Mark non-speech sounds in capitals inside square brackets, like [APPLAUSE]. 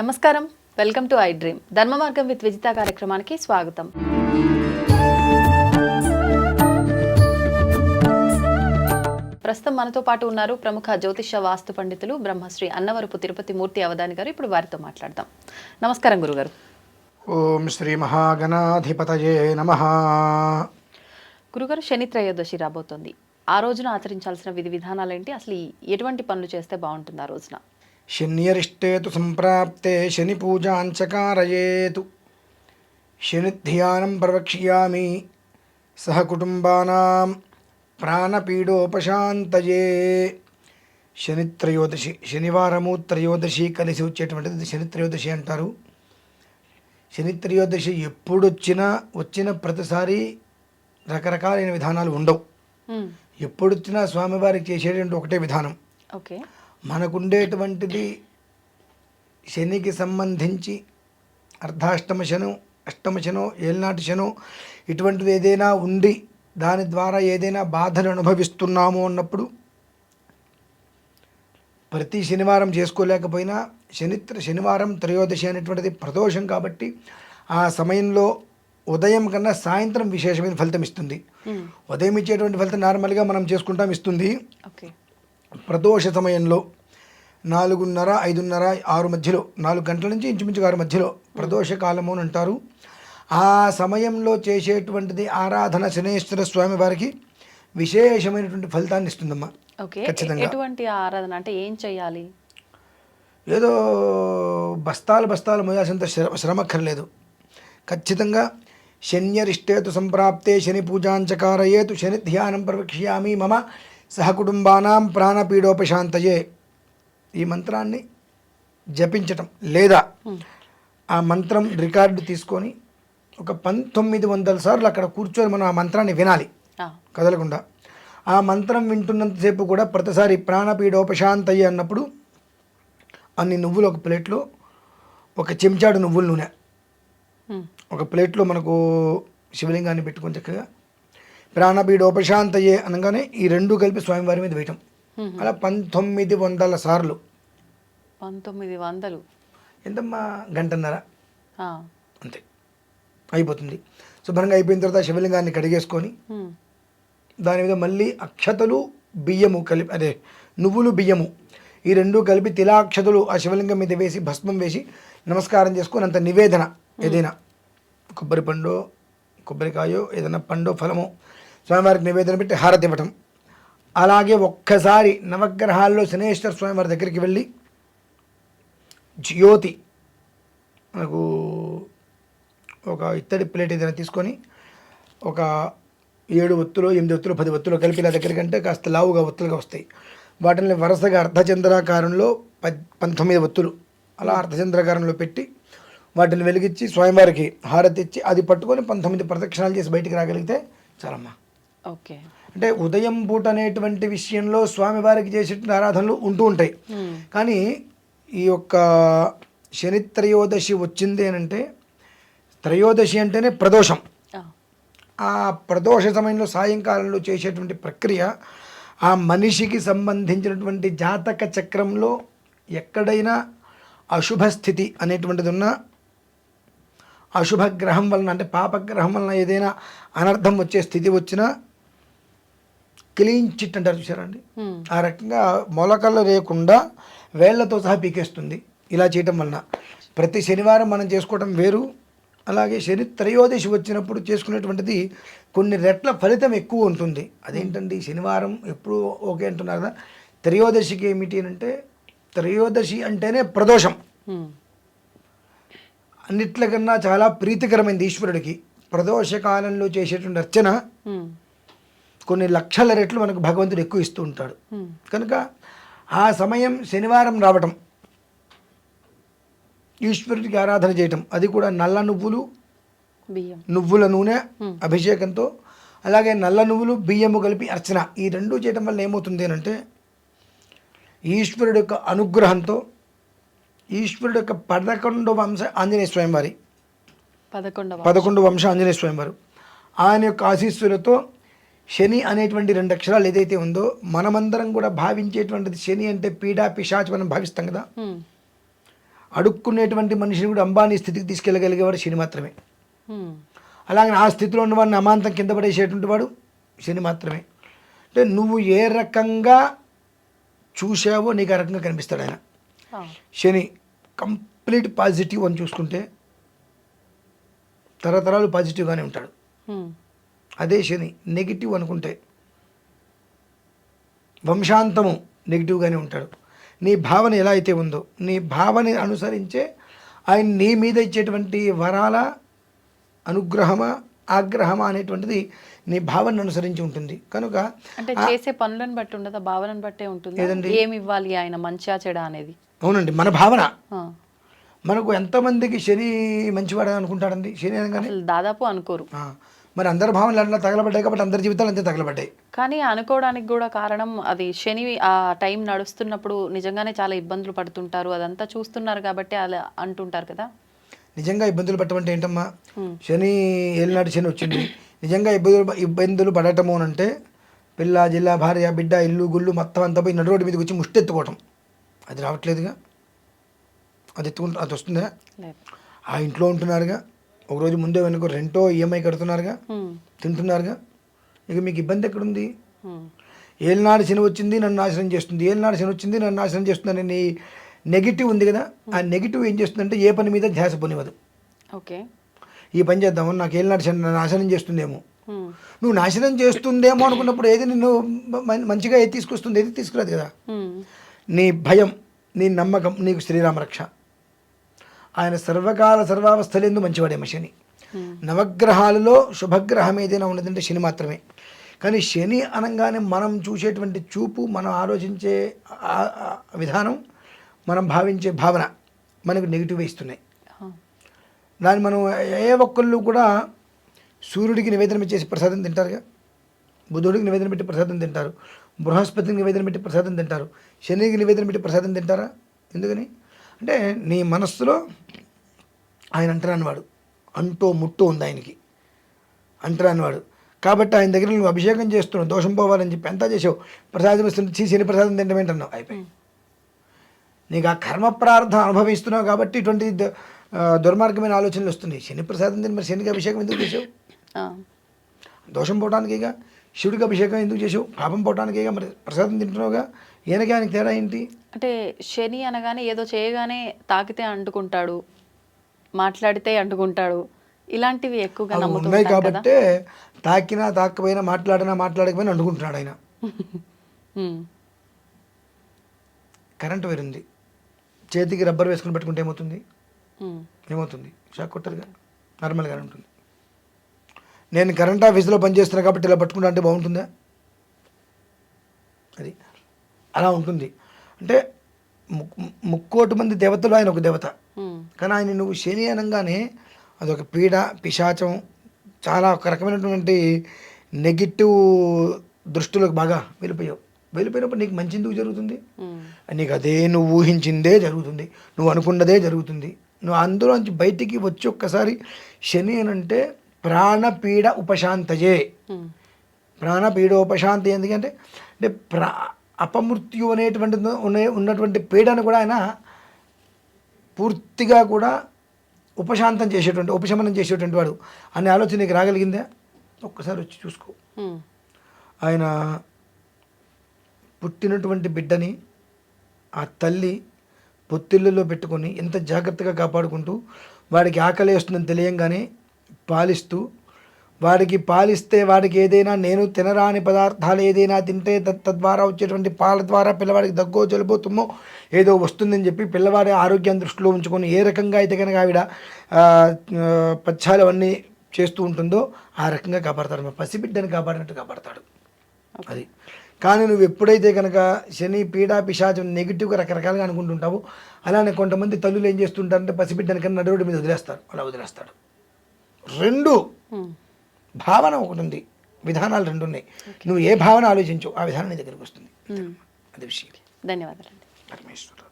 నమస్కారం. Welcome to I dream. ధర్మ మార్గం విత్ విజిత కార్యక్రమానికి స్వాగతం. ప్రస్తుతం మనతో పాటు ఉన్నారు ప్రముఖ జ్యోతిష వాస్తు పండితులు బ్రహ్మశ్రీ అన్నవరపు తిరుపతి మూర్తి అవధాని గారు. ఇప్పుడు వారితో మాట్లాడదాం. నమస్కారం గురుగారు. ఓం శ్రీ మహాగణాధిపతయే నమ. గురుగారు శని త్రయోదశి రాబోతోంది. ఆ రోజున ఆచరించాల్సిన విధి విధానాలు ఏంటి అసలు ఎటువంటి పనులు చేస్తే బాగుంటుంది ఆ రోజున? శన్యరిష్టేతు సంప్రాప్తే శని పూజాంచకారయేతు శని ధ్యానం ప్రవక్ష్యామి సహ కుటుంబానాం ప్రాణపీడోపశాంతయే శని త్రయోదశి శనివారము త్రయోదశి కలిసి వచ్చేటువంటిది శని త్రయోదశి అంటారు. శని త్రయోదశి ఎప్పుడు వచ్చినా వచ్చిన ప్రతిసారి రకరకాలైన విధానాలు ఉండవు. ఎప్పుడు వచ్చినా స్వామివారికి చేసేటువంటి ఒకటే విధానం. ఓకే. మనకుండేటువంటిది శనికి సంబంధించి అర్ధాష్టమ శను అష్టమ శను ఏళ్ళనాటి శను ఇటువంటిది ఏదైనా ఉంది దాని ద్వారా ఏదైనా బాధలు అనుభవిస్తున్నాము అన్నప్పుడు ప్రతి శనివారం చేసుకోలేకపోయినా శని శనివారం త్రయోదశి అనేటువంటిది ప్రదోషం కాబట్టి ఆ సమయంలో ఉదయం కన్నా సాయంత్రం విశేషమైన ఫలితం ఇస్తుంది. ఉదయం ఇచ్చేటువంటి ఫలితం నార్మల్గా మనం చేసుకుంటాం ఇస్తుంది. ఓకే. ప్రదోష సమయంలో నాలుగున్నర ఐదున్నర ఆరు మధ్యలో నాలుగు గంటల నుంచి ఇంచుమించు ఆరు మధ్యలో ప్రదోష కాలము అని అంటారు. ఆ సమయంలో చేసేటువంటిది ఆరాధన శనేశ్వర స్వామి వారికి విశేషమైనటువంటి ఫలితాన్ని ఇస్తుందమ్మా. ఓకే. ఖచ్చితంగా. ఎటువంటి ఆరాధన? అంటే ఏం చేయాలి ఏదో బస్తాలు బస్తాలు మోయాల్సినంత శ్రమ శ్రమక్కర్లేదు. ఖచ్చితంగా శన్యరిష్టేతు సంప్రాప్తే శని పూజాంచకారయేతు శని ధ్యానం ప్రవక్ష్యామి మమ సహకుటుంబానాం ప్రాణపీడోపశాంతయే ఈ మంత్రాన్ని జపించటం లేదా ఆ మంత్రం రికార్డు తీసుకొని ఒక పంతొమ్మిది వందల సార్లు అక్కడ కూర్చొని మనం ఆ మంత్రాన్ని వినాలి. కదలకుండా. ఆ మంత్రం వింటున్నంతసేపు కూడా ప్రతిసారి ప్రాణపీడోపశాంతయ్య అన్నప్పుడు అన్ని నువ్వులు ఒక ప్లేట్లో ఒక చెంచాడు నువ్వుల నూనె. ఒక ప్లేట్లో మనకు శివలింగాన్ని పెట్టుకొని చక్కగా ప్రాణపీడోపశాంతయ్యే అనగానే ఈ రెండు కలిపి స్వామివారి మీద వేయటం. అలా పంతొమ్మిది వందల సార్లు. పంతొమ్మిది వందలు. ఎంతమ్మా? గంటన్నర. అంతే. అయిపోతుంది. శుభ్రంగా అయిపోయిన తర్వాత శివలింగాన్ని కడిగేసుకొని. దాని మీద మళ్ళీ అక్షతలు బియ్యము కలిపి అదే నువ్వులు బియ్యము ఈ రెండు కలిపి తిలాక్షతలు ఆ శివలింగం మీద వేసి భస్మం వేసి నమస్కారం చేసుకొని అంత నివేదన ఏదైనా కొబ్బరి పండు కొబ్బరికాయో ఏదైనా పండు ఫలము స్వామివారికి నివేదన పెట్టి హారతి ఇవ్వటం. అలాగే ఒక్కసారి నవగ్రహాల్లో శనేశ్వర స్వామివారి దగ్గరికి వెళ్ళి జ్యోతి మనకు ఒక ఇత్తడి ప్లేట్ ఏదైనా తీసుకొని ఒక ఏడు ఒత్తులు ఎనిమిది ఒత్తులు పది ఒత్తులు కలిపి ఇలా దగ్గర కంటే కాస్త లావుగా ఒత్తులుగా వస్తాయి. వాటిని వరుసగా అర్ధచంద్రాకారంలో పద్ పంతొమ్మిది ఒత్తులు అలా అర్ధచంద్రాకారంలో పెట్టి వాటిని వెలిగించి స్వామివారికి హారతి ఇచ్చి అది పట్టుకొని పంతొమ్మిది ప్రదక్షిణాలు చేసి బయటికి రాగలిగితే చాలమ్మా. ఓకే. అంటే ఉదయం పూట అనేటువంటి విషయంలో స్వామివారికి చేసేటువంటి ఆరాధనలు ఉంటూ ఉంటాయి. కానీ ఈ యొక్క శని త్రయోదశి వచ్చింది అంటే త్రయోదశి అంటేనే ప్రదోషం. ఆ, ప్రదోష సమయంలో సాయంకాలంలో చేసేటువంటి ప్రక్రియ ఆ మనిషికి సంబంధించినటువంటి జాతక చక్రంలో ఎక్కడైనా అశుభ స్థితి అనేటువంటిది ఉన్నా అశుభ గ్రహం వలన అంటే పాపగ్రహం వలన ఏదైనా అనర్థం వచ్చే స్థితి వచ్చినా క్లీన్ చిట్ అంటారు చూసారండి. ఆ రకంగా మొలకలు లేకుండా వేళ్ళతో సహా పీకేస్తుంది ఇలా చేయటం వలన. ప్రతి శనివారం మనం చేసుకోవటం వేరు. అలాగే శని త్రయోదశి వచ్చినప్పుడు చేసుకునేటువంటిది కొన్ని రెట్ల ఫలితం ఎక్కువ ఉంటుంది. అదేంటండి? శనివారం ఎప్పుడు ఓకే అంటున్నారు కదా? త్రయోదశికి ఏమిటి అని అంటే త్రయోదశి అంటేనే ప్రదోషం. మ్మ్. అన్నిట్లకన్నా చాలా ప్రీతికరమైనది ఈశ్వరుడికి. ప్రదోష కాలంలో చేసేటువంటి అర్చన. కొన్ని లక్షల రెట్లు మనకు భగవంతుడు ఎక్కువ ఇస్తూ ఉంటాడు. కనుక ఆ సమయం శనివారం రావటం ఈశ్వరుడికి ఆరాధన చేయటం అది కూడా నల్ల నువ్వులు బియ్యం. నువ్వుల నూనె అభిషేకంతో అలాగే నల్ల నువ్వులు బియ్యము కలిపి అర్చన. ఈ రెండు చేయటం వల్ల ఏమవుతుంది అంటే ఈశ్వరుడు యొక్క అనుగ్రహంతో ఈశ్వరుడు యొక్క పదకొండు వంశ ఆంజనేయ స్వామి వారి పదకొండవ పదకొండు వంశ ఆంజనేయ స్వామి వారు ఆయన యొక్క ఆశీస్సులతో శని అనేటువంటి రెండు అక్షరాలు ఏదైతే ఉందో మనమందరం కూడా భావించేటువంటిది శని అంటే పీడా పిశాచి మనం భావిస్తాం కదా. అడుక్కునేటువంటి మనిషిని కూడా అంబానీ స్థితికి తీసుకెళ్ళగలిగేవాడు శని మాత్రమే. అలాగే ఆ స్థితిలో ఉన్నవాడిని అమాంతం కింద పడేసేటువంటి వాడు శని మాత్రమే. అంటే నువ్వు ఏ రకంగా చూసావో నీకు ఆ రకంగా కనిపిస్తాడు ఆయన. శని కంప్లీట్ పాజిటివ్ అని చూసుకుంటే తరతరాలు పాజిటివ్గానే ఉంటాడు. అదే శని నెగిటివ్ అనుకుంటే. వంశాంతము నెగిటివ్గానే ఉంటాడు. నీ భావన ఎలా అయితే ఉందో నీ భావన అనుసరించే ఆయన నీ మీద ఇచ్చేటువంటి వరాల అనుగ్రహమా ఆగ్రహమా అనేటువంటిది నీ భావనను అనుసరించి ఉంటుంది. కనుక అంటే చేసే పనులను బట్టి ఉండదా? భావనను బట్టే ఉంటుంది? ఏదండి? ఏమి ఇవ్వాలి ఆయన? మంచిగా చెడా అనేది? అవునండి మన భావన. మనకు ఎంతమందికి శని మంచివాడు అనుకుంటాడండి? శని అనగానే? దాదాపు అనుకోరు. మరి అందరి భావనలు అట్లా తగలబడ్డాయి కాబట్టి అందరి జీవితాలు అంతే తగలబడ్డాయి. కానీ అనుకోవడానికి కూడా కారణం అది శని ఆ టైం నడుస్తున్నప్పుడు నిజంగానే చాలా ఇబ్బందులు పడుతుంటారు. అదంతా చూస్తున్నారు కాబట్టి అలా అంటుంటారు కదా. నిజంగా ఇబ్బందులు పట్టమంటే ఏంటమ్మా? శని ఏలినాటి శని వచ్చింది. నిజంగా ఇబ్బందులు ఇబ్బందులు పడటము అని అంటే పిల్ల జిల్లా భార్య బిడ్డ ఇల్లు గుళ్ళు మొత్తం అంతా పోయి నడు రోడ్డు మీదకి వచ్చి ముష్టెత్తుకోవటం. అది రావట్లేదుగా? అది ఎత్తుకుంటు అది వస్తుందా? ఆ ఇంట్లో ఉంటున్నారుగా? ఒకరోజు ముందే వెనుక రెంటో ఈఎంఐ కడుతున్నారుగా? ఉమ్, తింటున్నారుగా? ఇక మీకు ఇబ్బంది ఎక్కడుంది? ఏలినాడు శని వచ్చింది నన్ను నాశనం చేస్తుంది. ఏలినాడు శని వచ్చింది నన్ను నాశనం చేస్తుంది అనే నెగిటివ్ ఉంది కదా? ఆ నెగిటివ్ ఏం చేస్తుందంటే ఏ పని మీద ధ్యాస పొనివ్వదు ఓకే. ఈ పని చేద్దాము నాకు ఏలినాడు శని నాశనం చేస్తుందేమో. నువ్వు నాశనం చేస్తుందేమో అనుకున్నప్పుడు ఏది నిన్ను మంచిగా ఏది తీసుకొస్తుంది ఏది తీసుకురాదు కదా? నీ భయం నీ నమ్మకం నీకు శ్రీరామ రక్ష ఆయన సర్వకాల సర్వావస్థలందు మంచివాడే శని నవగ్రహాలలో శుభగ్రహం ఏదైనా ఉన్నదంటే శని మాత్రమే. కానీ శని అనగానే మనం చూసేటువంటి చూపు మనం ఆలోచించే విధానం మనం భావించే భావన మనకు నెగిటివ్ ఇస్తున్నాయి. దాన్ని మనం ఏ ఒక్కళ్ళు కూడా సూర్యుడికి నివేదన చేసి ప్రసాదం తింటారుగా? బుధుడికి నివేదన పెట్టి ప్రసాదం తింటారు. బృహస్పతికి నివేదన పెట్టి ప్రసాదం తింటారు. శనికి నివేదన పెట్టి ప్రసాదం తింటారా? ఎందుకని? అంటే నీ మనస్సులో ఆయన అంటరానివాడు అంటూ ముట్టు ఉంది ఆయనకి. అంటరానివాడు కాబట్టి ఆయన దగ్గర నువ్వు అభిషేకం చేస్తున్నావు దోషం పోవాలని చెప్పి ఎంత చేసావు. ప్రసాదం ఇస్తుంటే చీ శని ప్రసాదం తింటాం ఏంటన్నావు అయిపోయి నీకు ఆ కర్మ ప్రార్థం అనుభవిస్తున్నావు కాబట్టి ఇటువంటి దుర్మార్గమైన ఆలోచనలు వస్తున్నాయి. శని ప్రసాదం తిని మరి శనికి అభిషేకం ఎందుకు చేసావు? దోషం పోవటానికిగా? శివుడికి అభిషేకం ఎందుకు చేసావు? పాపం పోవటానికిగా మరి ప్రసాదం తింటున్నావుగా? ఈయనకి ఆయనకి తేడా ఏంటి? అంటే శని అనగానే ఏదో చేయగానే తాకితే అంటుకుంటాడు మాట్లాడితే అంటుకుంటాడు. ఇలాంటివి ఎక్కువగా ఉన్నాయి కాబట్టే తాకినా తాకపోయినా మాట్లాడినా మాట్లాడకపోయినా అంటుకుంటున్నాడు ఆయన. [LAUGHS] కరెంట్ వేరుంది. చేతికి రబ్బర్ వేసుకుని పెట్టుకుంటే ఏమవుతుంది? ఏమవుతుంది? షాక్ కొట్టదుగా నార్మల్గానే ఉంటుంది. నేను కరెంట్ ఆఫీస్లో పనిచేస్తున్నా కాబట్టి ఇలా పట్టుకుంటా అంటే బాగుంటుందా? అది. అలా ఉంటుంది. అంటే ముక్- ముక్కోటి మంది దేవతలు ఆయన ఒక దేవత. కానీ ఆయన నువ్వు శని అనగానే అదొక పీడ పిశాచం చాలా ఒక రకమైనటువంటి నెగిటివ్ దృష్టిలోకి బాగా వెళ్ళిపోయావు. వెళ్ళిపోయినప్పుడు నీకు మంచి ఎందుకు జరుగుతుంది? నీకు అదే నువ్వు ఊహించిందే జరుగుతుంది. నువ్వు అనుకున్నదే జరుగుతుంది. నువ్వు అందులోంచి బయటికి వచ్చి ఒక్కసారి శని అని అంటే ప్రాణపీడ ఉపశాంతయే. ప్రాణపీడ ఉపశాంతి ఎందుకంటే అంటే ప్రా అపమృత్యు అనేటువంటి ఉన్న- ఉన్నటువంటి పీడను కూడా ఆయన పూర్తిగా కూడా ఉపశాంతం చేసేటువంటి ఉపశమనం చేసేటువంటి వాడు. అనే ఆలోచన నీకు రాగలిగిందా? ఒక్కసారి వచ్చి చూసుకో. ఆయన పుట్టినటువంటి బిడ్డని ఆ తల్లి పొత్తిళ్ళలో పెట్టుకొని ఎంత జాగ్రత్తగా కాపాడుకుంటూ వాడికి ఆకలి వేస్తుందని తెలియంగానే పాలిస్తూ వాడికి పాలిస్తే వాడికి ఏదైనా నేను తినరాని పదార్థాలు ఏదైనా తింటే తద్వారా వచ్చేటువంటి పాల ద్వారా పిల్లవాడికి దగ్గో జలుబో తుమ్మో ఏదో వస్తుందని చెప్పి పిల్లవాడి ఆరోగ్యాన్ని దృష్టిలో ఉంచుకొని ఏ రకంగా అయితే కనుక ఆవిడ పచ్చాలు అవన్నీ చేస్తూ ఉంటుందో ఆ రకంగా కాపాడతాడు. మా పసిబిడ్డని కాపాడినట్టు కాపాడతాడు. అది. కానీ నువ్వు ఎప్పుడైతే కనుక శని పీడా పిశాచం నెగిటివ్గా రకరకాలుగా అనుకుంటుంటావు అలానే కొంతమంది తల్లులు ఏం చేస్తుంటారంటే పసిబిడ్డని కన్నా నడువుడి మీద వదిలేస్తారు. అలా వదిలేస్తాడు. రెండు భావన ఒకటి ఉంది విధానాలు రెండు ఉన్నాయి నువ్వు ఏ భావన ఆలోచించు ఆ విధానం నీ దగ్గరికి వస్తుంది. అది విషయం. ధన్యవాదాలండి. పరమేశ్వర